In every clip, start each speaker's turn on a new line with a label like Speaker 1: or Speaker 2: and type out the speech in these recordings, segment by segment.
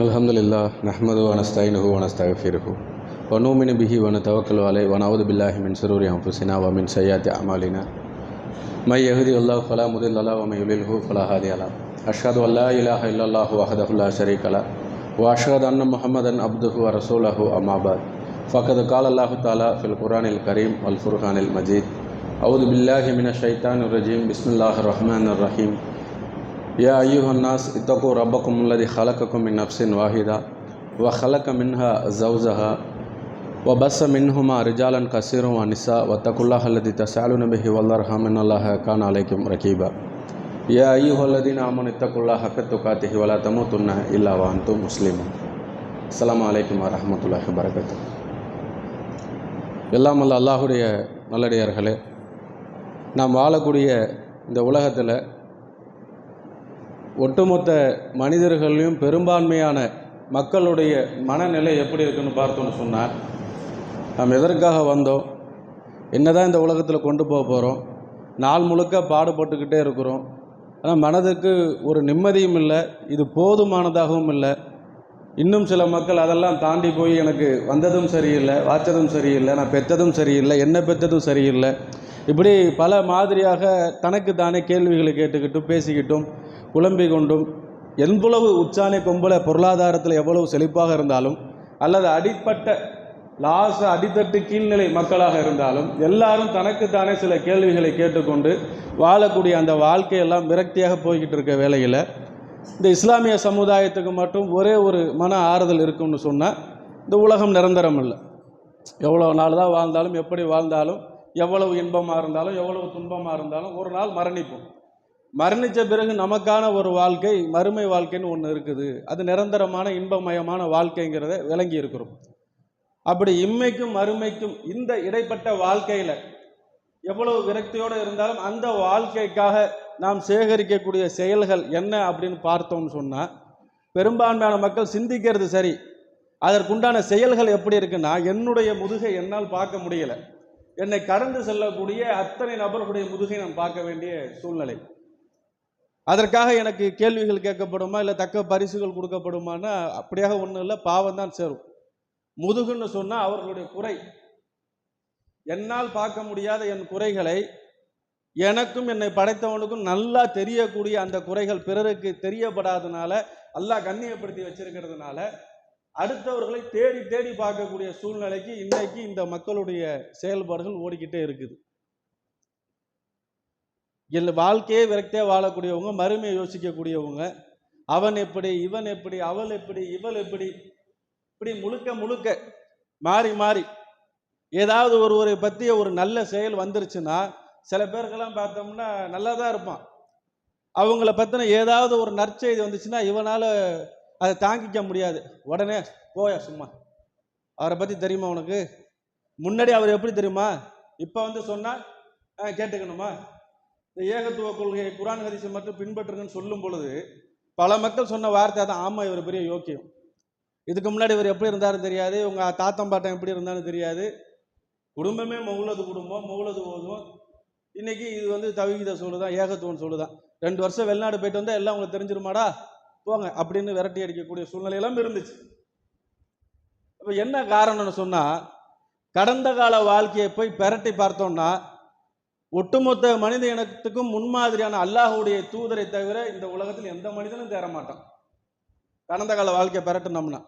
Speaker 1: الحمد لله نحمده ونستعينه ونستغفره ونؤمن به ونتوكل عليه ونعوذ بالله من شرور أنفسنا ومن سيئات أعمالنا. من يهدي الله فلا مضل له ومن يضلله فلا هادي له. أشهد أن لا إله إلا الله وحده لا شريك له وأشهد أن محمدا عبده ورسوله أما بعد. فقد قال الله تعالى في القرآن الكريم والفرقان المجيد. أعوذ بالله من الشيطان الرجيم. بسم الله الرحمن الرحيم. يا أيها الناس اتقوا ربكم الذي خلقكم من نفس واحدة وخلق منها زوجها وبس منهما رجالا كثيرا ونساء واتقوا الله الذي تسألون به والأرحام إن الله كان عليكم رقيبا يا أيها الذين آمنوا اتقوا الله حق تقاته ولا تموتن إلا وأنتم مسلمون السلام عليكم ورحمة الله وبركاته எல்லாம் அல்ல அல்லாஹுடைய நல்லடியார்களே நாம் வாழக்கூடிய இந்த உலகத்தில் ஒட்டுமொத்த மனிதர்களையும் பெரும்பான்மையான மக்களுடைய மனநிலை எப்படி இருக்குன்னு பார்த்தோன்னு சொன்னால் நாம் எதற்காக வந்தோம்? என்னதான் இந்த உலகத்தில் கொண்டு போக போகிறோம் நாள் முழுக்க பாடுபட்டுக்கிட்டே இருக்கிறோம். ஆனால் மனதுக்கு ஒரு நிம்மதியும் இல்லை இது போதுமானதாகவும் இல்லை. இன்னும் சில மக்கள் அதெல்லாம் தாண்டி போய் எனக்கு வந்ததும் சரியில்லை வாச்சதும் சரியில்லை நான் பெற்றதும் சரியில்லை என்ன பெற்றதும் சரியில்லை. இப்படி பல மாதிரியாக தனக்கு தானே கேள்விகளை கேட்டுக்கிட்டும் பேசிக்கிட்டும் குழம்பிக் கொண்டும் எவ்வளவு உச்சானை கொம்புல பொருளாதாரத்தில் எவ்வளவு செழிப்பாக இருந்தாலும் அல்லது அடிப்பட்ட லாச அடித்தட்டு கீழ்நிலை மக்களாக இருந்தாலும் எல்லாரும் தனக்குத்தானே சில கேள்விகளை கேட்டுக்கொண்டு வாழக்கூடிய அந்த வாழ்க்கையெல்லாம் விரக்தியாக போய்கிட்டு இருக்க வேலையில் இந்த இஸ்லாமிய சமுதாயத்துக்கு மட்டும் ஒரே ஒரு மன ஆறுதல் இருக்கும்னு சொன்னால் இந்த உலகம் நிரந்தரம் இல்லை. எவ்வளோ நாள் தான் வாழ்ந்தாலும் எப்படி வாழ்ந்தாலும் எவ்வளவு இன்பமாக இருந்தாலும் எவ்வளவு துன்பமாக இருந்தாலும் ஒரு நாள் மரணிப்போம். மரணித்த பிறகு நமக்கான ஒரு வாழ்க்கை மறுமை வாழ்க்கைன்னு ஒன்று இருக்குது. அது நிரந்தரமான இன்பமயமான வாழ்க்கைங்கிறத விளங்கி இருக்கிறோம். அப்படி இம்மைக்கும் மறுமைக்கும் இந்த இடைப்பட்ட வாழ்க்கையில் எவ்வளவு விரக்தியோடு இருந்தாலும் அந்த வாழ்க்கைக்காக நாம் சேகரிக்கக்கூடிய செயல்கள் என்ன அப்படின்னு பார்த்தோம்னு சொன்னால் பெரும்பான்மையான மக்கள் சிந்திக்கிறது சரி. அதற்குண்டான செயல்கள் எப்படி இருக்குன்னா என்னுடைய முதுகை என்னால் பார்க்க முடியலை. என்னை கடந்து செல்லக்கூடிய அத்தனை நபர்களுடைய முதுகை நான் பார்க்க வேண்டிய சூழ்நிலை. அதற்காக எனக்கு கேள்விகள் கேட்கப்படுமா இல்லை தக்க பரிசுகள் கொடுக்கப்படுமான்னா அப்படியாக ஒன்றும் இல்லை பாவம் தான் சேரும். முதுகுன்னு சொன்னால் அவர்களுடைய குறை. என்னால் பார்க்க முடியாத என் குறைகளை எனக்கும் என்னை படைத்தவனுக்கும் நல்லா தெரியக்கூடிய அந்த குறைகள் பிறருக்கு தெரியப்படாதனால அல்லாஹ் கண்ணியப்படுத்தி வச்சிருக்கிறதுனால அடுத்தவர்களை தேடி தேடி பார்க்கக்கூடிய சூழ்நிலைக்கு இன்றைக்கு இந்த மக்களுடைய செயல்பாடுகள் ஓடிக்கிட்டே இருக்குது. இல்லை வாழ்க்கையே விரக்தியாக வாழக்கூடியவங்க மறுமையை யோசிக்கக்கூடியவங்க. அவன் எப்படி இவன் எப்படி அவள் எப்படி இவள் எப்படி இப்படி முழுக்க முழுக்க மாறி மாறி ஏதாவது ஒருவரை பற்றிய ஒரு நல்ல செயல் வந்துருச்சுன்னா சில பேருக்கெல்லாம் பார்த்தோம்னா நல்லா தான் இருப்பான். அவங்கள பற்றின ஏதாவது ஒரு நற்செய்தி வந்துச்சுன்னா இவனால் அதை தாங்கிக்க முடியாது. உடனே போயா சும்மா. அவரை பற்றி தெரியுமா உனக்கு? முன்னாடி அவர் எப்படி தெரியுமா? இப்போ வந்து சொன்னால் கேட்டுக்கணுமா? இந்த ஏகத்துவ கொள்கையை குரான் ஹரிசை மட்டும் பின்பற்றுங்கன்னு சொல்லும் பொழுது பல மக்கள் சொன்ன வார்த்தை தான் ஆமாம் இவர் பெரிய யோக்கியம். இதுக்கு முன்னாடி இவர் எப்படி இருந்தாலும் தெரியாது உங்கள் தாத்தம் பாட்டம் எப்படி இருந்தாலும் தெரியாது. குடும்பமே மௌலது குடும்பம் மௌலது ஓதும் இன்னைக்கு இது வந்து தவிகித சொல்லுதான் ஏகத்துவம் சொல்லுதான். ரெண்டு வருஷம் வெளிநாடு போயிட்டு வந்தால் எல்லாம் உங்களுக்கு தெரிஞ்சிருமாடா? போங்க அப்படின்னு விரட்டி அடிக்கக்கூடிய சூழ்நிலையெல்லாம் இருந்துச்சு. இப்போ என்ன காரணம்னு சொன்னால் கடந்த கால வாழ்க்கையை போய் பிரட்டி பார்த்தோம்னா ஒட்டுமொத்த மனித இனத்துக்கும் முன்மாதிரியான அல்லாஹுடைய தூதரை தவிர இந்த உலகத்தில் எந்த மனிதனும் தேரமாட்டான் கடந்த கால வாழ்க்கையை பெறட்டணும்னா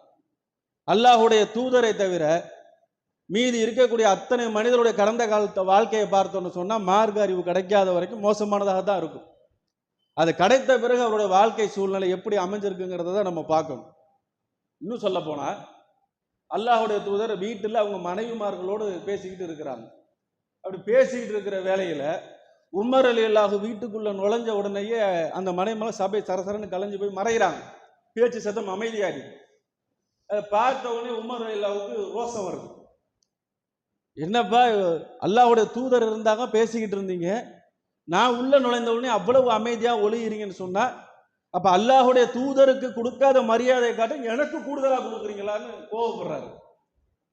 Speaker 1: அல்லாஹுடைய தூதரை தவிர மீதி இருக்கக்கூடிய அத்தனை மனிதருடைய கடந்த காலத்தை வாழ்க்கையை பார்த்தோன்னு சொன்னால் மார்க்க அறிவு கிடைக்காத வரைக்கும் மோசமானதாக தான் இருக்கும். அது கிடைத்த பிறகு அவருடைய வாழ்க்கை சூழ்நிலை எப்படி அமைஞ்சிருக்குங்கிறத தான் நம்ம பார்க்கணும். இன்னும் சொல்ல போனால் அல்லாஹுடைய தூதர் வீட்டில் அவங்க மனைவிமார்களோடு பேசிக்கிட்டு இருக்கிறாங்க. அப்படி பேசிக்கிட்டு இருக்கிற வேலையில் உமர் அலி அல்லாஹு வீட்டுக்குள்ளே நுழைஞ்ச உடனேயே அந்த மனைமலை சபை சரசரன்னு கலைஞ்சு போய் மறைகிறாங்க பேச்சு சத்தம் அமைதியாகி அதை பார்த்த உடனே உமர் அலி அல்லாவுக்கு ரோசம் வருது. என்னப்பா அல்லாஹுடைய தூதர் இருந்தாங்க பேசிக்கிட்டு இருந்தீங்க. நான் உள்ளே நுழைந்த உடனே அவ்வளவு அமைதியாக ஒளியிறீங்கன்னு சொன்னால் அப்போ அல்லாஹுடைய தூதருக்கு கொடுக்காத மரியாதையை காட்டும் எனக்கு கூடுதலாக கொடுக்குறீங்களான்னு கோவப்படுறாரு.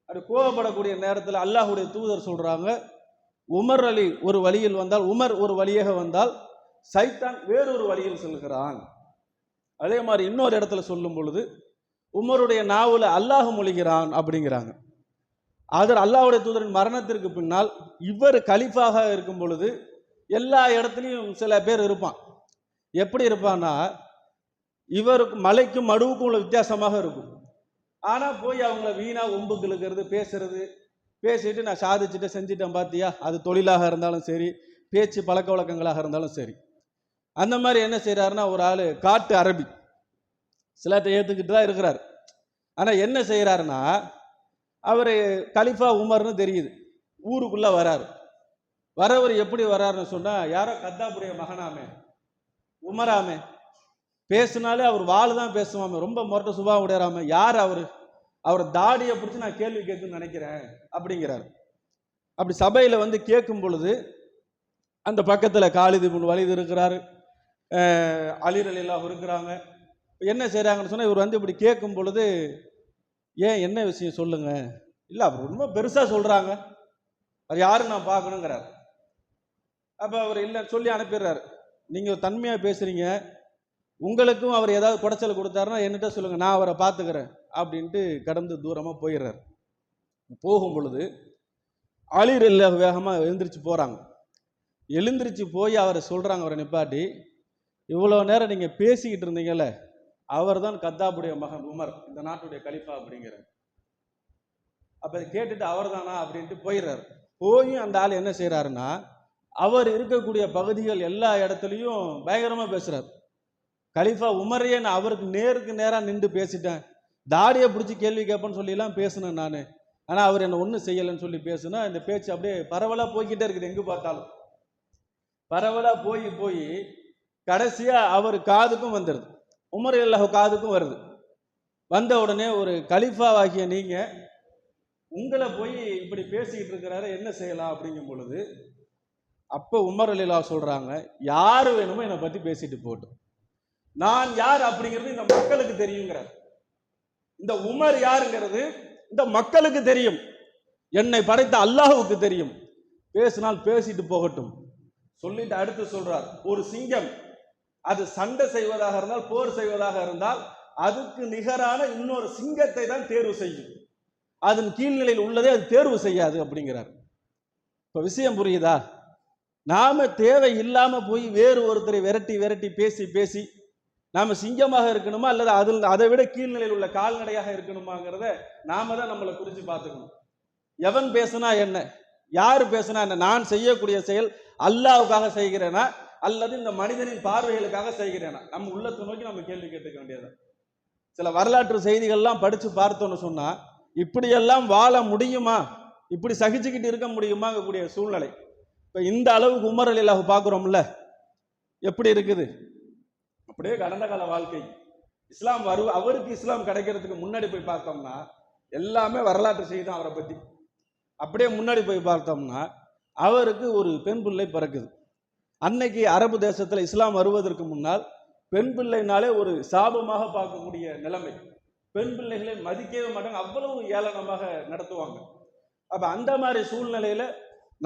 Speaker 1: அப்படி கோவப்படக்கூடிய நேரத்தில் அல்லாஹுடைய தூதர் சொல்கிறாங்க உமர் அலி ஒரு வழியில் வந்தால் உமர் ஒரு வழியாக வந்தால் சைத்தான் வேறொரு வழியில் செல்கிறான். அதே மாதிரி இன்னொரு இடத்துல சொல்லும் பொழுது உமருடைய நாவில் அல்லாஹ் மொழிகிறான் அப்படிங்கிறாங்க. அதர் அல்லாஹுடைய தூதரின் மரணத்திற்கு பின்னால் இவர் கலிஃபாக இருக்கும் பொழுது எல்லா இடத்துலையும் சில பேர் இருப்பான். எப்படி இருப்பான்னா இவருக்கு மலைக்கும் மடுவுக்கும் உள்ள வித்தியாசமாக இருக்கும். ஆனால் போய் அவங்கள வீணாக ஒம்புக்கு இழுக்கிறது பேசுறது பேசிட்டு நான் சாதிச்சுட்டு செஞ்சுட்டேன் பார்த்தியா அது தொழிலாக இருந்தாலும் சரி பேச்சு பழக்க வழக்கங்களாக இருந்தாலும் சரி. அந்த மாதிரி என்ன செய்கிறாருன்னா ஒரு ஆள் காட்டு அரபி. சிலர்ட்ட ஏற்றுக்கிட்டு தான் இருக்கிறார். ஆனால் என்ன செய்கிறாருன்னா அவர் கலிஃபா உமர்னு தெரியுது. ஊருக்குள்ளே வராரு. வரவர் எப்படி வராருன்னு சொன்னால் யாரோ கத்தாப்புடைய மகனாமே உமராமே. பேசுனாலே அவர் வாழ் தான் பேசுவாமே. ரொம்ப முரட்ட சுபாவம் உடையறாம யார் அவர்? அவர் தாடியை பிடிச்சி நான் கேள்வி கேட்குன்னு நினைக்கிறேன் அப்படிங்கிறார். அப்படி சபையில் வந்து கேட்கும் பொழுது அந்த பக்கத்தில் காலிது முன் வலிது இருக்கிறாரு. அஹ் அலிர் இருக்கிறாங்க. என்ன செய்கிறாங்கன்னு சொன்னால் இவர் வந்து இப்படி கேட்கும் பொழுது ஏன் என்ன விஷயம் சொல்லுங்க? இல்லை அவர் ரொம்ப பெருசாக சொல்கிறாங்க அவர் யாரும் நான் பார்க்கணுங்கிறார். அப்போ அவர் இல்லை சொல்லி அனுப்பிடுறாரு. நீங்கள் தன்மையாக பேசுகிறீங்க உங்களுக்கும் அவர் ஏதாவது குடைச்சல் கொடுத்தாருன்னா என்கிட்ட சொல்லுங்கள் நான் அவரை பார்த்துக்கிறேன். அப்படின்ட்டு கடந்து தூரமாக போயிடுறாரு. போகும் பொழுது அலிர் வேகமாக எழுந்திரிச்சு போகிறாங்க எழுந்திரிச்சு போய் அவரை சொல்கிறாங்க அவரை நிப்பாட்டி இவ்வளோ நேரம் நீங்கள் பேசிக்கிட்டு இருந்தீங்கல்ல அவர் தான் கத்தாபுடைய மகன் உமர் இந்த நாட்டுடைய கலிஃபா அப்படிங்கிறார். அப்போ கேட்டுட்டு அவர் தானா அப்படின்ட்டு போயிடுறாரு. போயும் அந்த ஆள் என்ன செய்கிறாருன்னா அவர் இருக்கக்கூடிய பகுதிகள் எல்லா இடத்துலையும் பயங்கரமாக பேசுகிறார் கலிஃபா உமரையே நான் அவருக்கு நேருக்கு நேராக நின்று பேசிட்டேன் தாடியை பிடிச்சி கேள்வி கேட்பேன்னு சொல்லிலாம் பேசினேன் நான். ஆனால் அவர் என்னை ஒன்றும் செய்யலைன்னு சொல்லி பேசுனா இந்த பேச்சு அப்படியே பரவலாக போய்கிட்டே இருக்குது எங்கே பார்த்தாலும். பரவலாக போய் போய் கடைசியாக அவர் காதுக்கும் வந்துடுது உமர் அல்லாஹ் காதுக்கும் வருது. வந்த உடனே ஒரு கலிஃபாவாகிய நீங்கள் உங்களை போய் இப்படி பேசிக்கிட்டு இருக்கிறாரு என்ன செய்யலாம் அப்படிங்கும் பொழுது அப்போ உமர் அலிலா சொல்கிறாங்க யார் வேணுமோ என்னை பற்றி பேசிட்டு போட்டும் நான் யார் அப்படிங்கிறது இந்த மக்களுக்கு தெரியுங்கிறார். இந்த உமர் யாருங்கிறது? இந்த மக்களுக்கு தெரியும். என்னை படைத்த அல்லாஹுக்கு தெரியும். பேசினால் பேசிட்டு போகட்டும். சொல்லிட்டு அடுத்து சொல்றார் ஒரு சிங்கம் அது சண்டை செய்வதாக இருந்தால் போர் செய்வதாக இருந்தால் அதுக்கு நிகரான இன்னொரு சிங்கத்தை தான் தேர்வு செய்யும். அதன் கீழ்நிலையில் உள்ளதே அது தேர்வு செய்யாது அப்படிங்கிறார். இப்போ விஷயம் புரியுதா? நாம தேவை இல்லாம போய் வேறு ஒருத்தரை விரட்டி விரட்டி பேசி பேசி நாம் சிங்கமாக இருக்கணுமா அல்லது அதில் அதை விட கீழ்நிலையில் உள்ள கால்நடையாக இருக்கணுமாங்கிறத நாம தான் நம்மளை குறித்து பார்த்துக்கணும். எவன் பேசுனா என்ன? யார் பேசுனா என்ன? நான் செய்யக்கூடிய செயல் அல்லாவுக்காக செய்கிறேனா? அல்லது இந்த மனிதனின் பார்வைகளுக்காக செய்கிறேனா? நம்ம உள்ளத்தை நோக்கி நம்ம கேள்வி கேட்டுக்க வேண்டியது சில வரலாற்று செய்திகள்லாம் படித்து பார்த்தோன்னு சொன்னால் இப்படியெல்லாம் வாழ முடியுமா? இப்படி சகிச்சுக்கிட்டு இருக்க முடியுமாங்கக்கூடிய சூழ்நிலை. இப்போ இந்த அளவுக்கு உமர் அலிலாக பார்க்குறோம்ல எப்படி இருக்குது? அப்படியே கடந்த கால வாழ்க்கை. இஸ்லாம் வரு அவருக்கு இஸ்லாம் கிடைக்கிறதுக்கு முன்னாடி போய் பார்த்தோம்னா எல்லாமே வரலாற்று செய்தி தான் அவரை பற்றி அப்படியே முன்னாடி போய் பார்த்தோம்னா அவருக்கு ஒரு பெண் பிள்ளை பிறக்குது. அன்னைக்கு அரபு தேசத்தில் இஸ்லாம் வருவதற்கு முன்னால் பெண் பிள்ளைனாலே ஒரு சாபமாக பார்க்கக்கூடிய நிலைமை. பெண் பிள்ளைகளை மதிக்கவே மாட்டாங்க அவ்வளவு ஏளனமாக நடத்துவாங்க. அப்போ அந்த மாதிரி சூழ்நிலையில்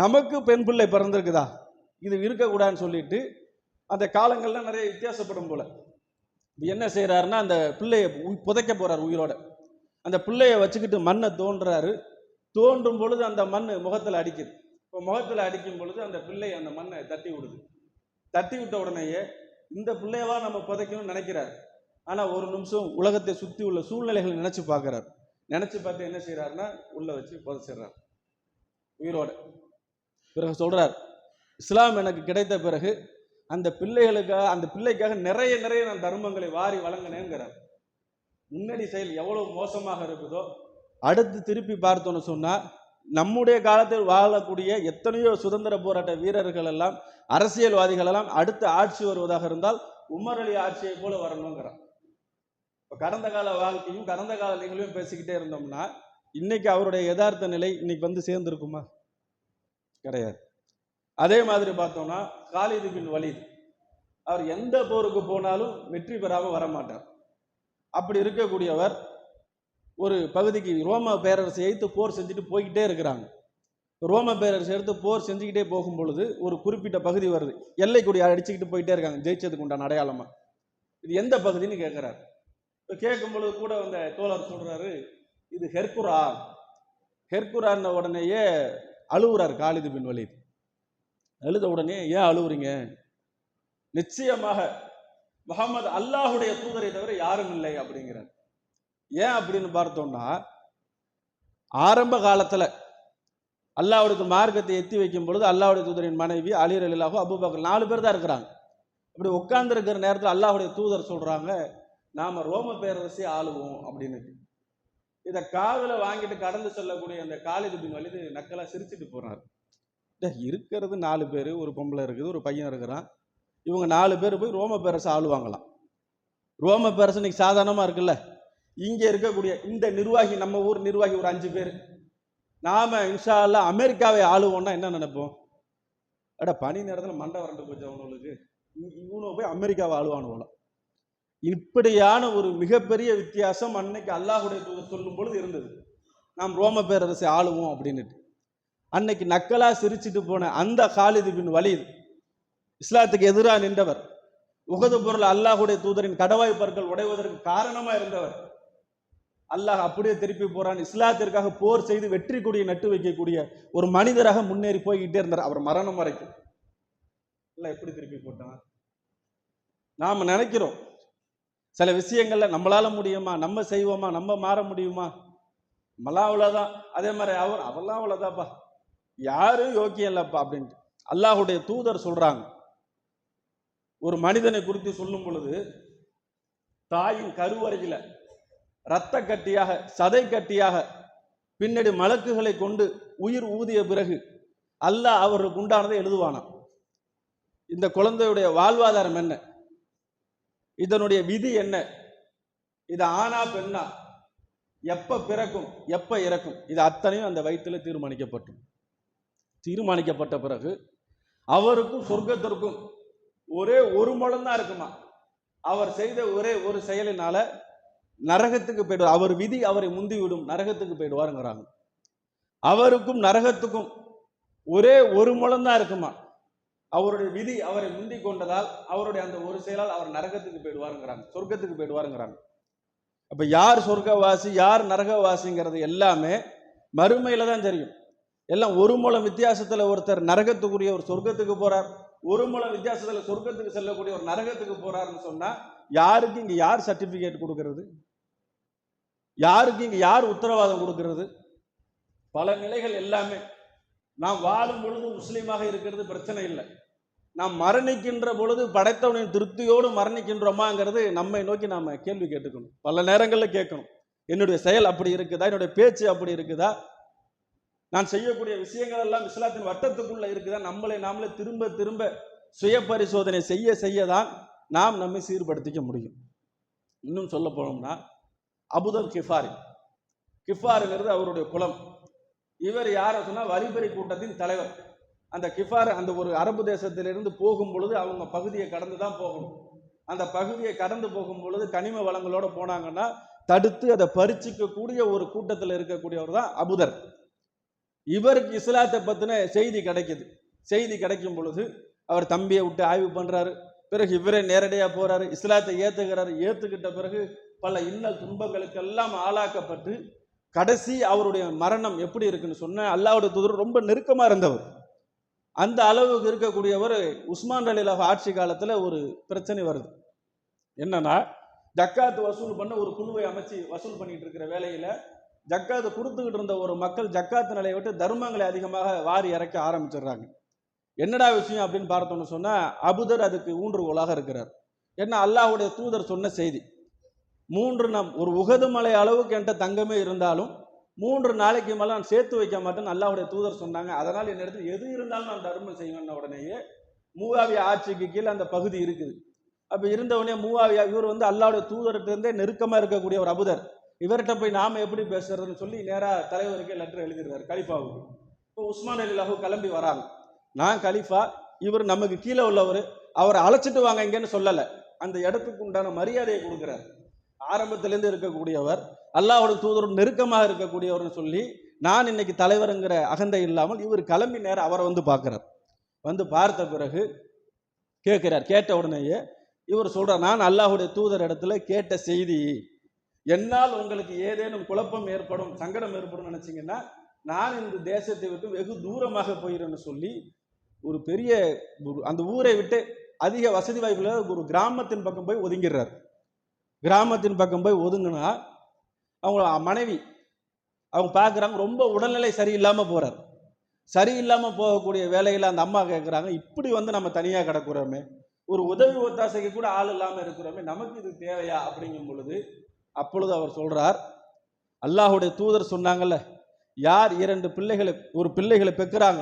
Speaker 1: நமக்கு பெண் பிள்ளை பிறந்திருக்குதா? இது இருக்கக்கூடாதுன்னு சொல்லிட்டு அந்த காலங்கள்லாம் நிறைய வித்தியாசப்படும் போல. என்ன செய்கிறாருன்னா அந்த பிள்ளையை உ- புதைக்க போகிறார் உயிரோட. அந்த பிள்ளையை வச்சுக்கிட்டு மண்ணை தோன்றாரு. தோன்றும் பொழுது அந்த மண் முகத்தில் அடிக்குது. இப்போ முகத்தில் அடிக்கும் பொழுது அந்த பிள்ளை அந்த மண்ணை தட்டி விடுது. தட்டி விட்ட உடனேயே இந்த பிள்ளையவா நம்ம புதைக்கணும்னு நினைக்கிறார். ஆனால் ஒரு நிமிஷம் உலகத்தை சுற்றி உள்ள சூழ்நிலைகளை நினச்சி பார்க்குறாரு நினச்சி பார்த்து என்ன செய்கிறாருன்னா உள்ளே வச்சு புதைச்சிடுறார். உயிரோட. பிறகு சொல்கிறார் இஸ்லாம் எனக்கு கிடைத்த பிறகு அந்த பிள்ளைகளுக்காக அந்த பிள்ளைக்காக நிறைய நிறைய நான் தர்மங்களை வாரி வழங்கினேங்கிறார். முன்னாடி செயல் எவ்வளவு மோசமாக இருக்குதோ அடுத்து திருப்பி பார்த்தோன்னு சொன்னா நம்முடைய காலத்தில் வாழக்கூடிய எத்தனையோ சுதந்திர போராட்ட வீரர்கள் எல்லாம் அரசியல்வாதிகள் எல்லாம் அடுத்து ஆட்சி வருவதாக இருந்தால் உமர் அலி ஆட்சியை போல வரணுங்கிறார். இப்போ கடந்த கால வாழ்க்கையும் கடந்த கால நிகழ்வையும் பேசிக்கிட்டே இருந்தோம்னா இன்னைக்கு அவருடைய யதார்த்த நிலை இன்னைக்கு வந்து சேர்ந்துருக்குமா? கிடையாது. அதே மாதிரி பார்த்தோம்னா காலிது பின் வலித். அவர் எந்த போருக்கு போனாலும் வெற்றி பெறாமல் வர மாட்டார் அப்படி இருக்கக்கூடியவர் ஒரு பகுதிக்கு ரோம பேரரசை எதிர்த்து போர் செஞ்சுட்டு போய்கிட்டே இருக்கிறாங்க. ரோம பேரரசை எடுத்து போர் செஞ்சுக்கிட்டே போகும் பொழுது ஒரு குறிப்பிட்ட பகுதி வருது. எல்லை அடிச்சுக்கிட்டு போயிட்டே இருக்காங்க ஜெயிச்சதுக்கு உண்டான அடையாளமா? இது எந்த பகுதின்னு கேட்குறாரு இப்போ கேட்கும் பொழுது கூட அந்த தோழர் சொல்றாரு இது ஹெர்குரா ஹெர்குரான்ன உடனேயே அழுவுறார் காலிது பின் வலிது. அழுத உடனே ஏன் அழுவுறீங்க? நிச்சயமாக முகமது அல்லாஹுடைய தூதரை தவிர யாரும் இல்லை அப்படிங்கிறார். ஏன் அப்படின்னு பார்த்தோம்னா ஆரம்ப காலத்தில் அல்லாவுடைய மார்க்கத்தை எத்தி வைக்கும் பொழுது அல்லாவுடைய தூதரின் மனைவி அலிர் அலிலாகோ அபுபக்கர் நாலு பேர் தான் இருக்கிறாங்க. அப்படி உட்கார்ந்துருக்கிற நேரத்தில் அல்லாஹுடைய தூதர் சொல்கிறாங்க நாம் ரோம பேரரசை ஆளுவோம் அப்படின்னு. இதை காதில் வாங்கிட்டு கடந்து செல்லக்கூடிய அந்த காலிது பின் வலிது நக்கலாக சிரிச்சுட்டு போகிறார் இருக்கிறது நாலு பேர் ஒரு பொம்பளை இருக்குது ஒரு பையன் இருக்கிறான். இவங்க நாலு பேர் போய் ரோம பேரரசு ஆளுவாங்களாம். ரோம பேரரசு இன்னைக்கு சாதாரணமாக இருக்குல்ல? இங்கே இருக்கக்கூடிய இந்த நிர்வாகி நம்ம ஊர் நிர்வாகி ஒரு அஞ்சு பேர். நாம இன்ஷா அமெரிக்காவை ஆளுவோம்னா என்ன நினைப்போம்? அட பனி நேரத்தில் மண்டை வறண்டு போச்சு அவனுக்கு இவனும் போய் அமெரிக்காவை ஆளுவானுவோம் இப்படியான ஒரு மிகப்பெரிய வித்தியாசம் அன்னைக்கு அல்லாஹுடைய தூதர் சொல்லும் பொழுது இருந்தது. நாம் ரோம பேரரசை ஆளுவோம் அப்படின்னுட்டு. அன்னைக்கு நக்கலா சிரிச்சிட்டு போன அந்த காலிது பின் வலீத் இஸ்லாத்துக்கு எதிராக நின்றவர். உகது பொருள் அல்லாஹுடைய தூதரின் கடவாய் பற்கள் உடைவதற்கு காரணமா இருந்தவர். அல்லாஹ் அப்படியே திருப்பி போறான். இஸ்லாத்திற்காக போர் செய்து வெற்றி கொடியை நட்டு வைக்கக்கூடிய ஒரு மனிதராக முன்னேறி போய்கிட்டே இருந்தார். அவர் மரணம் வரைக்கும். அல்லாஹ் எப்படி திருப்பி போட்டான்? நாம நினைக்கிறோம். சில விஷயங்கள்ல நம்மளால முடியுமா? நம்ம செய்வோமா? நம்ம மாற முடியுமா? நம்மளாம் அவ்வளவுதான். அதே மாதிரி அவர் அவெல்லாம் அவ்வளவுதாப்பா யாரும் யோக்கியம் இல்லப்பா அப்படின்ட்டு. அல்லாஹுடைய தூதர் சொல்றாங்க. ஒரு மனிதனை குறித்து சொல்லும் பொழுது தாயின் கருவறையில் இரத்த கட்டியாக சதை கட்டியாக பின்னாடி மலக்குகளை கொண்டு உயிர் ஊதிய பிறகு அல்லாஹ் அவருக்கு உண்டானதை எழுதுவானாம். இந்த குழந்தையுடைய வாழ்வாதாரம் என்ன? இதனுடைய விதி என்ன? இது ஆனா பெண்ணா? எப்ப பிறக்கும் எப்ப இறக்கும்? இது அத்தனையும் அந்த வயிற்றுல தீர்மானிக்கப்பட்டது தீர்மானிக்கப்பட்ட பிறகு அவருக்கும் சொர்க்கத்திற்கும் ஒரே ஒரு முழம்தான் இருக்குமா? அவர் செய்த ஒரே ஒரு செயலினால நரகத்துக்கு போயிடுவார் அவர் விதி அவரை முந்திவிடும் நரகத்துக்கு போயிடுவாருங்கிறாங்க. அவருக்கும் நரகத்துக்கும் ஒரே ஒரு முழம் தான் இருக்குமா? அவருடைய விதி அவரை முந்தி கொண்டதால் அவருடைய அந்த ஒரு செயலால் அவர் நரகத்துக்கு போயிடுவாருங்கிறாங்க சொர்க்கத்துக்கு போயிடுவாருங்கிறாங்க. அப்ப யார் சொர்க்கவாசி யார் நரகவாசிங்கிறது எல்லாமே மறுமையில தான் தெரியும். எல்லாம் ஒரு முழம் வித்தியாசத்தில் ஒருத்தர் நரகத்துக்குரிய ஒரு சொர்க்கத்துக்கு போகிறார் ஒரு முழம் வித்தியாசத்தில் சொர்க்கத்துக்கு செல்லக்கூடிய ஒரு நரகத்துக்கு போகிறாருன்னு சொன்னால் யாருக்கு இங்கே யார் சர்டிஃபிகேட் கொடுக்கறது? யாருக்கு இங்கே யார் உத்தரவாதம் கொடுக்கறது? பல நிலைகள் எல்லாமே. நாம் வாழும் பொழுது முஸ்லீமாக இருக்கிறது பிரச்சனை இல்லை. நாம் மரணிக்கின்ற பொழுது படைத்தவனின் திருப்தியோடு மரணிக்கின்றோமாங்கிறது நம்மை நோக்கி நாம் கேள்வி கேட்டுக்கணும். பல நேரங்களில் கேட்கணும். என்னுடைய செயல் அப்படி இருக்குதா? என்னுடைய பேச்சு அப்படி இருக்குதா? நான் செய்யக்கூடிய விஷயங்கள் எல்லாம் இஸ்லாத்தின் வட்டத்துக்குள்ள இருக்குதா? நம்மளை நாமளே திரும்ப திரும்ப சுய பரிசோதனை செய்ய செய்ய தான் நாம் நம்மை சீர்படுத்திக்க முடியும். இன்னும் சொல்ல போனோம்னா அபுதல் கிஃபாரி. கிஃபாருங்கிறது அவருடைய குலம். இவர் யாரை சொன்னா வரிபரி கூட்டத்தின் தலைவர். அந்த கிஃபார் அந்த ஒரு அரபு தேசத்திலிருந்து போகும் பொழுது அவங்க பகுதியை கடந்து தான் போகணும். அந்த பகுதியை கடந்து போகும் பொழுது கனிம வளங்களோட போனாங்கன்னா தடுத்து அதை பறிச்சிக்கக்கூடிய ஒரு கூட்டத்தில் இருக்கக்கூடியவர் தான் அபுதர். இவருக்கு இஸ்லாத்தை பற்றின செய்தி கிடைக்குது. செய்தி கிடைக்கும் பொழுது அவர் தம்பியை விட்டு ஆய்வு பண்ணுறாரு பிறகு இவரே நேரடியாக போகிறாரு இஸ்லாத்தை ஏற்றுக்கிறாரு ஏற்றுக்கிட்ட பிறகு பல இன்னல் துன்பங்களுக்கெல்லாம் ஆளாக்கப்பட்டு கடைசி அவருடைய மரணம் எப்படி இருக்குன்னு சொன்னால் அல்லாவுடைய தூதர் ரொம்ப நெருக்கமாக இருந்தவர். அந்த அளவுக்கு இருக்கக்கூடியவர் உஸ்மான் அலிலாஹ் ஆட்சி காலத்தில் ஒரு பிரச்சனை வருது. என்னன்னா ஜக்காத்து வசூல் பண்ண ஒரு குழுவை அமைச்சு வசூல் பண்ணிட்டு இருக்கிற வேலையில் ஜக்காத்து கொடுத்துக்கிட்டு இருந்த ஒரு மக்கள் ஜக்காத்து நிலையை விட்டு தர்மங்களை அதிகமாக வாரி இறக்க ஆரம்பிச்சிடுறாங்க. என்னடா விஷயம் அப்படின்னு பார்த்தோம்னு சொன்னால் அபுதர் அதுக்கு ஊன்றுகோலாக இருக்கிறார். என்ன அல்லாஹுடைய தூதர் சொன்ன செய்தி மூன்று நம் ஒரு உகது மலை அளவுக்கு என்கிட்ட தங்கமே இருந்தாலும் மூன்று நாளைக்கு மேலே நான் சேர்த்து வைக்க மாட்டேன்னு அல்லாஹுடைய தூதர் சொன்னாங்க. அதனால் என்னிடத்தில் எது இருந்தாலும் நான் தர்மம் செய்வேன் உடனேயே மூவாவிய ஆட்சிக்கு கீழே அந்த பகுதி இருக்குது. அப்போ இருந்தவொடனே மூவாவியா இவர் வந்து அல்லாவுடைய தூதர்கிட்ட இருந்தே நெருக்கமாக இருக்கக்கூடிய ஒரு அபுதர். இவர்கிட்ட போய் நாம் எப்படி பேசுறதுன்னு சொல்லி நேராக தலைவருக்கே லெட்டர் எழுதிடுறாரு கலிஃபாவுக்கு. இப்போ உஸ்மான் அலி லாஹூ கிளம்பி வராங்க. நான் கலிஃபா இவர் நமக்கு கீழே உள்ளவர் அவரை அழைச்சிட்டு வாங்க இங்கன்னு சொல்லலை. அந்த இடத்துக்கு உண்டான மரியாதையை கொடுக்குறாரு. ஆரம்பத்திலேருந்து இருக்கக்கூடியவர் அல்லாஹோட தூதரோடு நெருக்கமாக இருக்கக்கூடியவர்னு சொல்லி நான் இன்னைக்கு தலைவருங்கிற அகந்தை இல்லாமல் இவர் கிளம்பி நேரம் அவரை வந்து பார்க்குறார். வந்து பார்த்த பிறகு கேட்குறார் கேட்ட உடனேயே இவர் சொல்கிறார் நான் அல்லாஹுடைய தூதர் இடத்துல கேட்ட செய்தி என்னால் உங்களுக்கு ஏதேனும் குழப்பம் ஏற்படும் சங்கடம் ஏற்படும் நினைச்சீங்கன்னா நான் இந்த தேசத்தை விட்டு வெகு தூரமாக போயிடுறேன்னு சொல்லி ஒரு பெரிய அந்த ஊரை விட்டு அதிக வசதி வாய்ப்புள்ள ஒரு கிராமத்தின் பக்கம் போய் ஒதுங்கிடுறார். கிராமத்தின் பக்கம் போய் ஒதுங்கினா அவங்க மனைவி அவங்க பார்க்குறாங்க ரொம்ப உடல்நிலை சரியில்லாமல் போகிறார் சரியில்லாமல் போகக்கூடிய வேலையில் அந்த அம்மா கேட்குறாங்க இப்படி வந்து நம்ம தனியாக கிடக்குறோமே ஒரு உதவி ஒத்தாசைக்கு கூட ஆள் இல்லாமல் இருக்கிறோமே நமக்கு இது தேவையா? அப்படிங்கும் பொழுது அப்பொழுது அவர் சொல்றார் அல்லாஹுடைய தூதர் சொன்னாங்கல்ல யார் இரண்டு பிள்ளைகளை ஒரு பிள்ளைகளை பெக்குறாங்க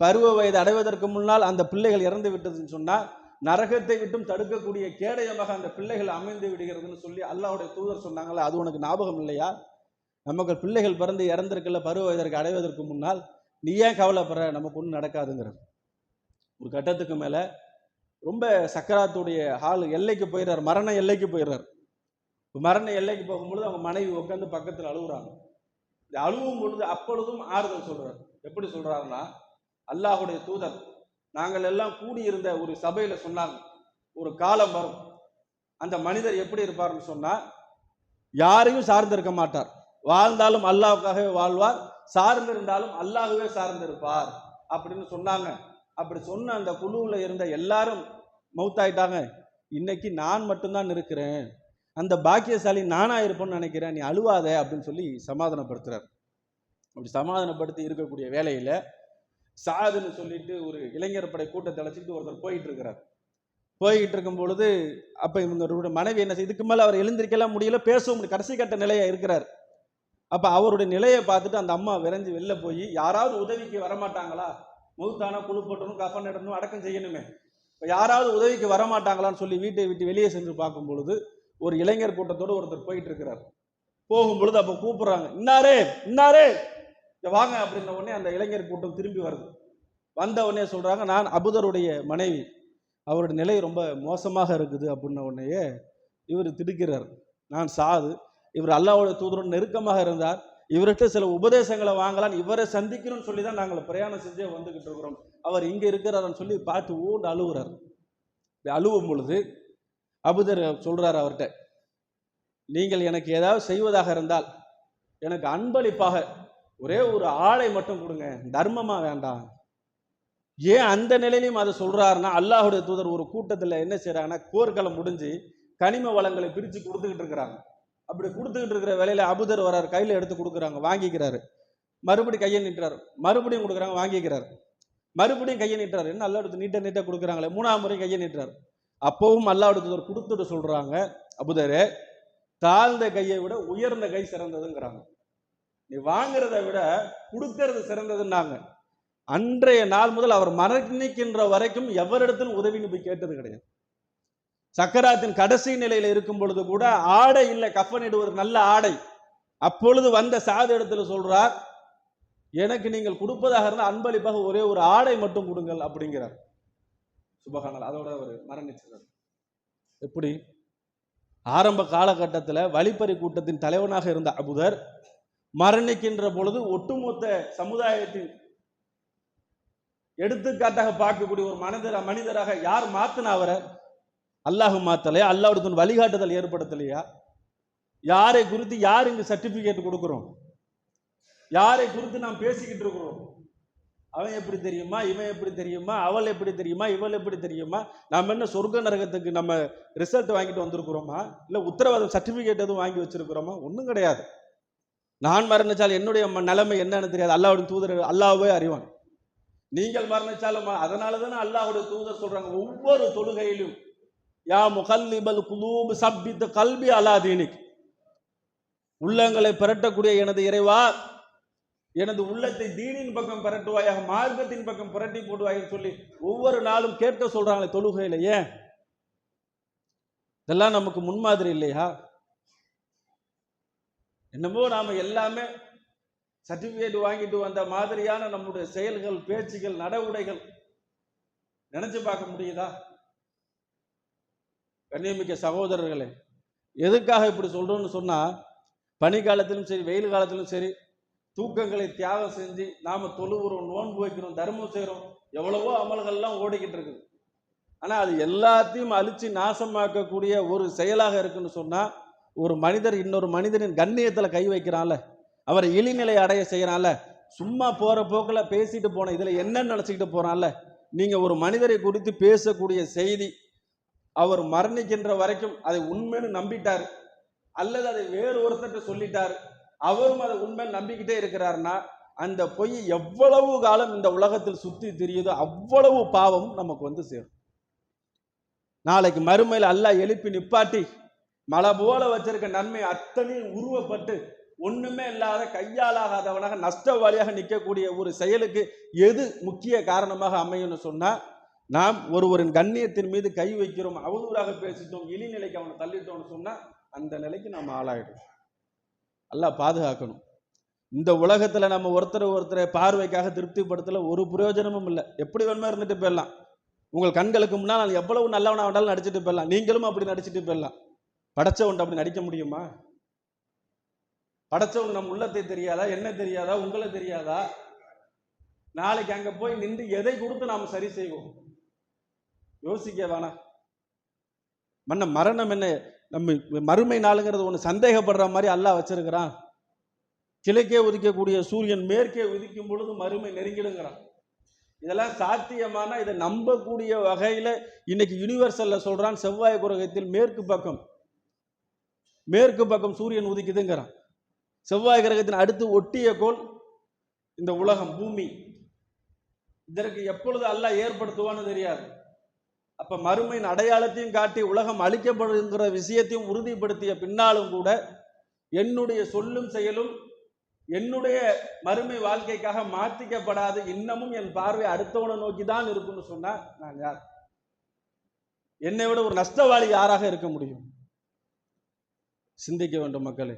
Speaker 1: பருவ வயது அடைவதற்கு முன்னால் அந்த பிள்ளைகள் இறந்து விட்டதுன்னு சொன்னால் நரகத்தை விட்டும் தடுக்கக்கூடிய கேடயமாக அந்த பிள்ளைகள் அமைந்து விடுகிறதுன்னு சொல்லி அல்லாஹுடைய தூதர் சொன்னாங்களே அது உனக்கு ஞாபகம் இல்லையா? நமக்கு பிள்ளைகள் பிறந்து இறந்திருக்கல பருவ வயதற்கு அடைவதற்கு முன்னால் நீ ஏன் கவலைப்படுற? நமக்கு ஒன்றும் நடக்காதுங்கிறது ஒரு கட்டத்துக்கு மேலே ரொம்ப சக்கராத்துடைய ஹால் எல்லைக்கு போயிடுறார் மரண எல்லைக்கு போயிடுறார் மரண எல்லைக்கு போகும்பொழுது அவங்க மனைவி உட்காந்து பக்கத்தில் அழுகுறாங்க இந்த அழுவும் பொழுது அப்பொழுதும் ஆறுதல் சொல்றார். எப்படி சொல்றாருன்னா அல்லாஹுடைய தூதர் நாங்கள் எல்லாம் கூடியிருந்த ஒரு சபையில சொன்னாங்க ஒரு காலம் வரும் அந்த மனிதர் எப்படி இருப்பார்னு சொன்னா யாரையும் சார்ந்திருக்க மாட்டார். வாழ்ந்தாலும் அல்லாவுக்காகவே வாழ்வார் சார்ந்திருந்தாலும் அல்லாஹ்வே சார்ந்திருப்பார் அப்படின்னு சொன்னாங்க. அப்படி சொன்ன அந்த குழுவில் இருந்த எல்லாரும் மௌத்தாயிட்டாங்க. இன்னைக்கு நான் மட்டும்தான் இருக்கிறேன். அந்த பாக்கியசாலி நானாக இருப்பேன்னு நினைக்கிறேன் நீ அழுவாத அப்படின்னு சொல்லி சமாதானப்படுத்துறார். அப்படி சமாதானப்படுத்தி இருக்கக்கூடிய வேலையில் சாதுன்னு சொல்லிட்டு ஒரு இளைஞர் படை கூட்டத்தை அழைச்சிட்டு ஒருத்தர் போயிட்டு இருக்கிறார். போய்கிட்டு இருக்கும் பொழுது அப்போ இவங்களுடைய மனைவி என்ன செய்ய இதுக்கு மேலே அவர் எழுந்திருக்கலாம் முடியல பேசவும் முடியும் கடைசி கட்ட நிலையாக இருக்கிறார். அப்போ அவருடைய நிலையை பார்த்துட்டு அந்த அம்மா விரைஞ்சு வெளில போய் யாராவது உதவிக்கு வரமாட்டாங்களா? மௌத்தானா குழு போட்டணும் கஃன் இடணும் அடக்கம் செய்யணுமே. இப்போ யாராவது உதவிக்கு வரமாட்டாங்களான்னு சொல்லி வீட்டை விட்டு வெளியே சென்று பார்க்கும் பொழுது ஒரு இளைஞர் கூட்டத்தோடு ஒருத்தர் போயிட்டு இருக்கிறார் போகும் பொழுது அப்போ கூப்பிடுறாங்க இன்னாரே இன்னாரே! வாங்க அப்படின்ன உடனே அந்த இளைஞர் கூட்டம் திரும்பி வருது. வந்த உடனே சொல்கிறாங்க நான் அபுதருடைய மனைவி. அவருடைய நிலை ரொம்ப மோசமாக இருக்குது அப்படின்ன உடனேயே இவர் திடுக்கிறார். நான் சாது. இவர் அல்லாவுடைய தூதருடன் நெருக்கமாக இருந்தார். இவர்கிட்ட சில உபதேசங்களை வாங்கலாம் இவரை சந்திக்கணும்னு சொல்லி தான் நாங்கள் பிரயாணம் செஞ்சே வந்துக்கிட்டு இருக்கிறோம் அவர் இங்கே இருக்கிறாருன்னு சொல்லி பார்த்து ஊண்டு அழுகுறார். அழுவும் பொழுது அபுதர் சொல்கிறார் அவர்கிட்ட நீங்கள் எனக்கு ஏதாவது செய்வதாக இருந்தால் எனக்கு அன்பளிப்பாக ஒரே ஒரு ஆளை மட்டும் கொடுங்க தர்மமா வேண்டாம். ஏன் அந்த நிலையிலையும் அதை சொல்றாருன்னா அல்லாஹுடைய தூதர் ஒரு கூட்டத்தில் என்ன செய்கிறாங்கன்னா கோர்க்களை முடிஞ்சு கனிம வளங்களை பிரித்து கொடுத்துக்கிட்டு இருக்கிறாங்க. அப்படி கொடுத்துக்கிட்டு இருக்கிற வேலையில அபுதர் வரார் கையில் எடுத்து கொடுக்குறாங்க வாங்கிக்கிறாரு. மறுபடியும் கையை நீட்டுறாரு மறுபடியும் கொடுக்குறாங்க வாங்கிக்கிறாரு. மறுபடியும் கையை நீட்டுறாரு. என்ன அல்லா எடுத்து நீட்ட நீட்ட கொடுக்குறாங்களே மூணாம் முறை கையை நீட்டுறாரு. அப்பவும் அல்லாஹ்வுடைய தூதர் கொடுத்துட்டு சொல்றாங்க அபுதரே தாழ்ந்த கையை விட உயர்ந்த கை சிறந்ததுங்கிறாங்க. நீ வாங்குறத விட கொடுக்கறது சிறந்ததுன்னாங்க. அன்றைய நாள் முதல் அவர் மரணிக்கின்ற வரைக்கும் எவரிடத்திலும் உதவின்னு போய் கேட்டது கிடையாது. சக்கராத்தின் கடைசி நிலையில இருக்கும் பொழுது கூட ஆடை இல்லை கஃபன் இடுவது நல்ல ஆடை. அப்பொழுது வந்த சாது இடத்துல சொல்றார் எனக்கு நீங்கள் கொடுப்பதாக இருந்தால் அன்பளிப்பாக ஒரே ஒரு ஆடை மட்டும் கொடுங்கள் அப்படிங்கிறார். சுபகானல். அதோட அவர் மரணிச்சிருந்தார் எப்படி? ஆரம்ப காலகட்டத்தில் வழிப்பறி கூட்டத்தின் தலைவனாக இருந்த அபுதர் மரணிக்கின்ற பொழுது ஒட்டுமொத்த சமுதாயத்தின் எடுத்துக்காட்டாக பார்க்கக்கூடிய ஒரு மனிதர மனிதராக யார் மாத்தினா அவரை? அல்லாஹ் மாத்தலையா? அல்லாஹ்வுடைய வழிகாட்டுதல் ஏற்படுத்தலையா? யாரை குறித்து யார் இங்கு சர்டிபிகேட் கொடுக்கிறோம்? யாரை குறித்து நாம் பேசிக்கிட்டு இருக்கிறோம்? அவன் எப்படி தெரியுமா? இவன் எப்படி தெரியுமா? அவள் எப்படி தெரியுமா? இவள் எப்படி தெரியுமா? நம்ம என்ன சொர்க்க நரகத்துக்கு நம்ம ரிசல்ட் வாங்கிட்டு வந்திருக்கிறோமா? இல்லை உத்தரவாதம் சர்டிஃபிகேட் எதுவும் வாங்கி வச்சிருக்கிறோமா? ஒன்றும் கிடையாது. நான் மரணிச்சால் என்னுடைய நிலைமை என்னன்னு தெரியாது. அல்லாவுடைய தூதர் அல்லாவே அறிவான். நீங்கள் மரணிச்சாலும் அதனால தானே அல்லாவுடைய தூதர் சொல்றாங்க. ஒவ்வொரு தொழுகையிலும் யா முகல்லிபல் குலூப் சப்பித் கல்வி அலாதீனிக் உள்ளங்களை பிரட்டக்கூடிய எனது இறைவா எனது உள்ளத்தை தீனின் பக்கம் பிரட்டுவாயாக மார்க்கத்தின் பக்கம் புரட்டி போடுவாயாக சொல்லி ஒவ்வொரு நாளும் கேட்க சொல்றாங்களே தொழுகையில ஏன்? இதெல்லாம் நமக்கு முன்மாதிரி இல்லையா? என்னமோ நாம எல்லாமே சர்டிபிகேட் வாங்கிட்டு வந்த மாதிரியான நம்முடைய செயல்கள் பேச்சுகள் நடவுடைகள் நினைச்சு பார்க்க முடியுதா? கண்ணியமிக்க சகோதரர்களே எதுக்காக இப்படி சொல்றோம்னு சொன்னா பனிக்காலத்திலும் சரி வெயில் காலத்திலும் சரி தூக்கங்களை தியாகம் செஞ்சு நாம தொழுகிறோம் நோன்பு வைக்கிறோம் தர்மம் செய்கிறோம் எவ்வளவோ அமல்கள்லாம் ஓடிக்கிட்டு இருக்குது. ஆனால் அது எல்லாத்தையும் அழிச்சு நாசமாக்கக்கூடிய ஒரு செயலாக இருக்குன்னு சொன்னா ஒரு மனிதர் இன்னொரு மனிதனின் கண்ணியத்தில் கை வைக்கிறான்ல அவரை இழிநிலை அடைய செய்யறான்ல சும்மா போற போக்கில் பேசிட்டு போன இதில் என்ன நினச்சிக்கிட்டு போறான்ல நீங்க ஒரு மனிதரை குறித்து பேசக்கூடிய செய்தி அவர் மரணிக்கின்ற வரைக்கும் அதை உண்மைன்னு நம்பிட்டார் அல்லது அதை வேறு ஒருத்தர்கிட்ட சொல்லிட்டார் அவரும் அதை உண்மை நம்பிக்கிட்டே இருக்கிறாருன்னா அந்த பொய் எவ்வளவு காலம் இந்த உலகத்தில் சுத்தி தெரியுதோ அவ்வளவு பாவம் நமக்கு வந்து சேரும். நாளைக்கு மறுமையில் அல்லாஹ் எழுப்பி நிப்பாட்டி மலை போல வச்சிருக்க நன்மை அத்தனையும் உருவப்பட்டு ஒண்ணுமே இல்லாத கையாலாகாதவனாக நஷ்டவாளியாக நிற்கக்கூடிய ஒரு செயலுக்கு எது முக்கிய காரணமாக அமையும்னு சொன்னா நாம் ஒருவரின் கண்ணியத்தின் மீது கை வைக்கிறோம் அவதூறாக பேசிட்டோம் இழிநிலைக்கு அவனை தள்ளிட்டோம்னு சொன்னா அந்த நிலைக்கு நாம் ஆளாயிடும் நல்லா பாதுகாக்கணும். இந்த உலகத்தில் நம்ம ஒருத்தர் ஒருத்தரை பார்வைக்காக திருப்திப்படுத்தல ஒரு பிரயோஜனமும் இல்லை. எப்படி வேணுமோ இருந்துட்டு போயிடலாம். உங்கள் கண்களுக்கு முன்னால் நான் எவ்வளவு நல்லவனாக வேண்டாலும் நடிச்சிட்டு போயிடலாம். நீங்களும் அப்படி நடிச்சிட்டு போயிடலாம். படைச்சவன் அப்படி நடிக்க முடியுமா? படைச்சவங்க நம்ம உள்ளத்தை தெரியாதா? என்ன தெரியாதா? உங்களை தெரியாதா? நாளைக்கு அங்கே போய் நின்று எதை கொடுத்து நாம் சரி செய்வோம்? யோசிக்க வேணாம். மன்ன மரணம் என்ன? நம்ம மறுமை நாளுங்கிறது ஒன்று சந்தேகப்படுற மாதிரி அல்லாஹ் வச்சிருக்கிறான். கிழக்கே உதிக்கக்கூடிய சூரியன் மேற்கே உதிக்கும் பொழுது மறுமை நெருங்கிடுங்கிறான். இதெல்லாம் சாத்தியமான இதை நம்பக்கூடிய வகையில் இன்னைக்கு யூனிவர்சலில் சொல்கிறான் செவ்வாய் கிரகத்தில் மேற்கு பக்கம். மேற்கு பக்கம் சூரியன் உதிக்குதுங்கிறான். செவ்வாய் கிரகத்தின் அடுத்து ஒட்டிய கோள் இந்த உலகம் பூமி. இதற்கு எப்பொழுது அல்லாஹ் ஏற்படுத்துவான்னு தெரியாது. அப்ப மறுமையின் அடையாளத்தையும் காட்டி உலகம் அழிக்கப்படுங்கிற விஷயத்தையும் உறுதிப்படுத்திய பின்னாலும் கூட என்னுடைய சொல்லும் செயலும் என்னுடைய மறுமை வாழ்க்கைக்காக மாற்றிக்கப்படாது இன்னமும் என் பார்வை அடுத்தவனை நோக்கி தான் இருக்கும்னு சொன்னா நான் யார்? என்னை விட ஒரு நஷ்டவாளி யாராக இருக்க முடியும்? சிந்திக்க வேண்டும் மக்களே.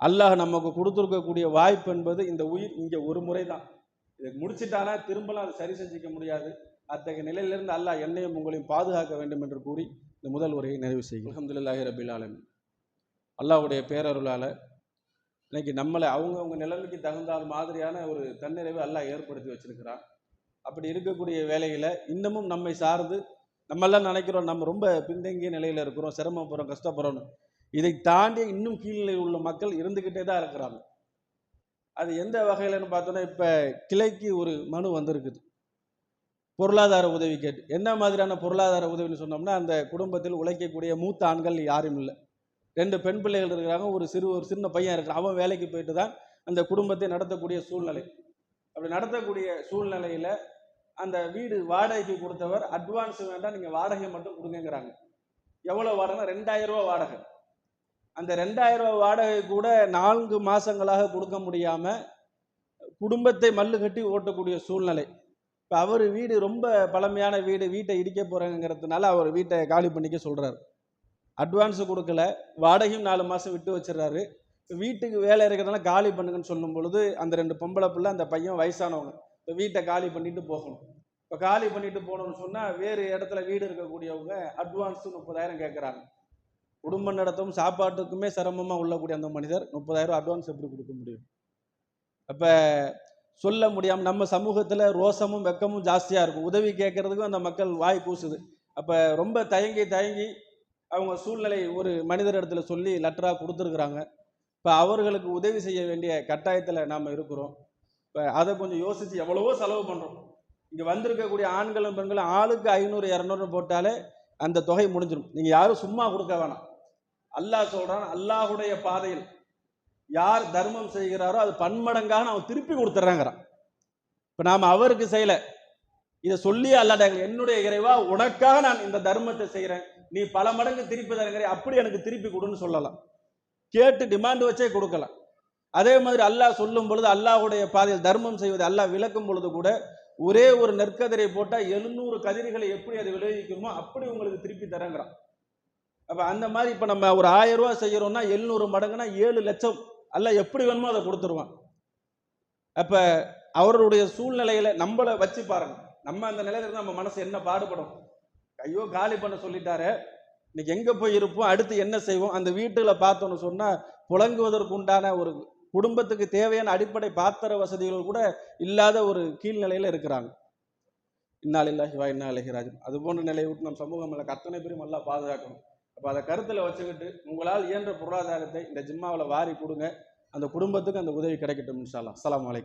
Speaker 1: அல்லாஹ் நமக்கு கொடுத்துருக்கக்கூடிய வாய்ப்பு என்பது இந்த உயிர் இங்கே ஒரு முறை தான் இதை முடிச்சிட்டானா திரும்பலாம் அதை சரி செஞ்சுக்க முடியாது. அத்தகைய நிலையிலிருந்து அல்லாஹ் என்னையும் உங்களையும் பாதுகாக்க வேண்டும் என்று கூறி இந்த முதல் உரையை நிறைவு செய்யும் அல்ஹம்துலில்லாஹி ரபில் ஆலமீன். அல்லாஹ்வுடைய பேரருளால இன்னைக்கு நம்மளை அவங்கவுங்க நிலைமைக்கு தகுந்த மாதிரியான ஒரு தன்னிறைவு அல்லாஹ் ஏற்படுத்தி வச்சிருக்கிறான். அப்படி இருக்கக்கூடிய வேலையில இன்னமும் நம்மை சார்ந்து நம்மெல்லாம் நினைக்கிறோம் நம்ம ரொம்ப பின்தங்கிய நிலையில இருக்கிறோம் சிரமப்படுறோம் கஷ்டப்படுறோம்னு. இதை தாண்டி இன்னும் கீழ்நிலையில் உள்ள மக்கள் இருந்துக்கிட்டே தான் இருக்கிறாங்க. அது எந்த வகையிலன்னு பார்த்தோன்னா இப்போ கிளைக்கு ஒரு மனு வந்திருக்குது. பொருளாதார உதவி கேட்டு. என்ன மாதிரியான பொருளாதார உதவின்னு சொன்னோம்னா அந்த குடும்பத்தில் உழைக்கக்கூடிய மூத்த ஆண்கள் யாரும் இல்லை. ரெண்டு பெண் பிள்ளைகள் இருக்கிறாங்க ஒரு சிறு ஒரு சின்ன பையன் இருக்கிறான். அவன் வேலைக்கு போயிட்டு தான் அந்த குடும்பத்தை நடத்தக்கூடிய சூழ்நிலை. அப்படி நடத்தக்கூடிய சூழ்நிலையில் அந்த வீடு வாடகைக்கு கொடுத்தவர் அட்வான்ஸ் வேண்டாம் நீங்கள் வாடகை மட்டும் கொடுங்கங்கிறாங்க. எவ்வளோ வாடகைனா ரெண்டாயிரரூபா வாடகை. அந்த ரெண்டாயிரரூபா வாடகை கூட நான்கு மாதங்களாக கொடுக்க முடியாமல் குடும்பத்தை மல்லு கட்டி ஓட்டக்கூடிய சூழ்நிலை. இப்போ அவர் வீடு ரொம்ப பழமையான வீடு வீட்டை இடிக்க போறாங்கிறதுனால அவர் வீட்டை காலி பண்ணிக்க சொல்கிறார் அட்வான்ஸ் கொடுக்கல. வாடகையும் நாலு மாதம் விட்டு வச்சிடுறாரு. வீட்டுக்கு வேலை இருக்கிறதுனால காலி பண்ணுங்கன்னு சொல்லும் பொழுது அந்த ரெண்டு பொம்பளை பிள்ளை அந்த பையன் வயசானவங்க. இப்போ வீட்டை காலி பண்ணிட்டு போகணும். இப்போ காலி பண்ணிட்டு போகணும்னு சொன்னால் வேறு இடத்துல வீடு இருக்கக்கூடியவங்க அட்வான்ஸு முப்பதாயிரம் கேட்குறாங்க குடும்பம் நடத்தும் சாப்பாட்டுக்குமே சிரமமாக உள்ளக்கூடிய அந்த மனிதர் முப்பதாயிரம் அட்வான்ஸ் எப்படி கொடுக்க முடியும்? அப்போ சொல்ல முடியாமல் நம்ம சமூகத்தில் ரோசமும் வெக்கமும் ஜாஸ்தியாக இருக்கும். உதவி கேட்கறதுக்கும் அந்த மக்கள் வாய் கூசுது அப்போ ரொம்ப தயங்கி தயங்கி அவங்க சூழ்நிலை ஒரு மனிதர் இடத்துல சொல்லி லெட்டராக கொடுத்துருக்குறாங்க. இப்போ அவர்களுக்கு உதவி செய்ய வேண்டிய கட்டாயத்தில் நாம் இருக்கிறோம். இப்போ அதை கொஞ்சம் யோசித்து எவ்வளவோ செலவு பண்ணுறோம் இங்கே வந்திருக்கக்கூடிய ஆண்களும் பெண்களும் ஆளுக்கு ஐநூறு இரநூறு போட்டாலே அந்த தொகை முடிஞ்சிடும் நீங்கள் யாரும் சும்மா கொடுக்க வேணாம். அல்லாஹ் சொல்கிறான் அல்லாஹுடைய பாதையில் யார் தர்மம் செய்கிறாரோ அது பன்மடங்காக அவன் திருப்பி கொடுத்துட்றாங்கிறான் இப்போ நாம் அவருக்கு செய்யலை. இதை சொல்லி அல்லாட என்னுடைய இறைவா உனக்காக நான் இந்த தர்மத்தை செய்கிறேன் நீ பல மடங்கு திருப்பி தரங்கிற அப்படி எனக்கு திருப்பி கொடுன்னு சொல்லலாம். கேட்டு டிமாண்ட் வச்சே கொடுக்கலாம். அதே மாதிரி அல்லாஹ் சொல்லும் பொழுது அல்லாஹ்வுடைய பாதையில் தர்மம் செய்வதை அல்லாஹ் விளக்கும் பொழுது கூட ஒரே ஒரு நெற்கதிரை போட்டால் எழுநூறு கதிர்களை எப்படி அது விளைவிக்குமோ அப்படி உங்களுக்கு திருப்பி தரங்கிறான். அப்போ அந்த மாதிரி இப்போ நம்ம ஒரு ஆயிரம் ரூபா செய்கிறோம்னா எழுநூறு மடங்குனா ஏழு லட்சம். அல்ல எப்படி வேணுமோ அதை கொடுத்துருவான். அப்போ அவருடைய சூழ்நிலையில நம்மளை வச்சு பாருங்க. நம்ம அந்த நிலையில இருந்து நம்ம மனசு என்ன பாடுபடும்? ஐயோ காலி பண்ண சொல்லிட்டாரு. இன்னைக்கு எங்கே போய் இருப்போம்? அடுத்து என்ன செய்வோம்? அந்த வீட்டில் பார்த்தோன்னு சொன்னால் புழங்குவதற்கு உண்டான ஒரு குடும்பத்துக்கு தேவையான அடிப்படை பாத்திர வசதிகள் கூட இல்லாத ஒரு கீழ்நிலையில் இருக்கிறாங்க. இன்னாலில்லாஹி வா இன்னா அது போன்ற நிலையை விட்டு நம் சமூகம் அல்ல அத்தனை பேரும் நல்லா பாதுகாக்கணும். அப்போ அதை கருத்தில் வச்சுக்கிட்டு உங்களால் இயன்ற பொருளாதாரத்தை இந்த ஜிம்மாவில் வாரி கொடுங்க. அந்த குடும்பத்துக்கு அந்த உதவி கிடைக்கட்டும் இன்ஷா அலாம் வலைக்கம்